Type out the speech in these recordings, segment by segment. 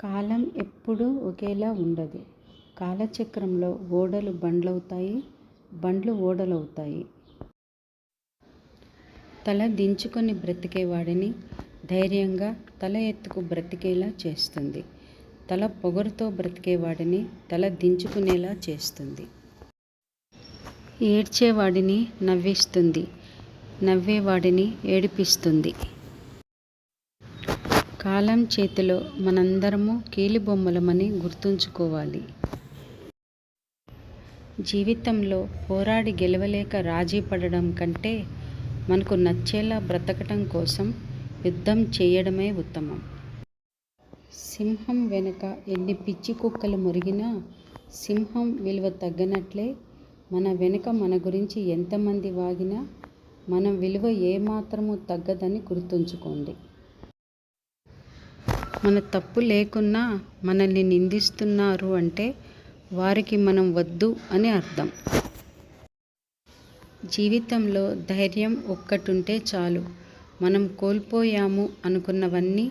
కాలం ఎప్పుడూ ఒకేలా ఉండదు. కాలచక్రంలో ఓడలు బండ్లవుతాయి బండ్లు ఓడలవుతాయి. తల దించుకొని బ్రతికేవాడిని ధైర్యంగా తల ఎత్తుకు బ్రతికేలా చేస్తుంది. తల పొగరుతో బ్రతికేవాడిని తల దించుకునేలా చేస్తుంది. ఏడ్చేవాడిని నవ్విస్తుంది. నవ్వేవాడిని ఏడిపిస్తుంది. కాలం చేతిలో మనందరము కీలిబొమ్మలమని గుర్తుంచుకోవాలి. జీవితంలో పోరాడి గెలవలేక రాజీ పడడం కంటే మనకు నచ్చేలా బ్రతకటం కోసం యుద్ధం చేయడమే ఉత్తమం. సింహం వెనుక ఎన్ని పిచ్చి కుక్కలు మురిగినా సింహం విలువ తగ్గనట్లే మన వెనుక మన గురించి ఎంతమంది వాగినా మన విలువ ఏమాత్రము తగ్గదని గుర్తుంచుకోండి. మన తప్పు లేకున్నా మనల్ని నిందిస్తున్నారు అంటే వారికి మనం వద్దు అని అర్థం. జీవితంలో ధైర్యం ఒక్కటుంటే చాలు. మనం కోల్పోయాము అనుకున్నవన్నీ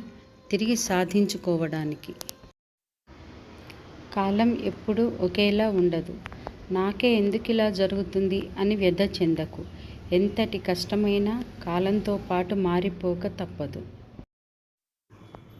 తిరిగి సాధించుకోవడానికి. కాలం ఎప్పుడూ ఒకేలా ఉండదు. నాకే ఎందుకు ఇలా జరుగుతుంది అని వ్యధ చెందకు. ఎంతటి కష్టమైనా కాలంతో పాటు మారిపోక తప్పదు.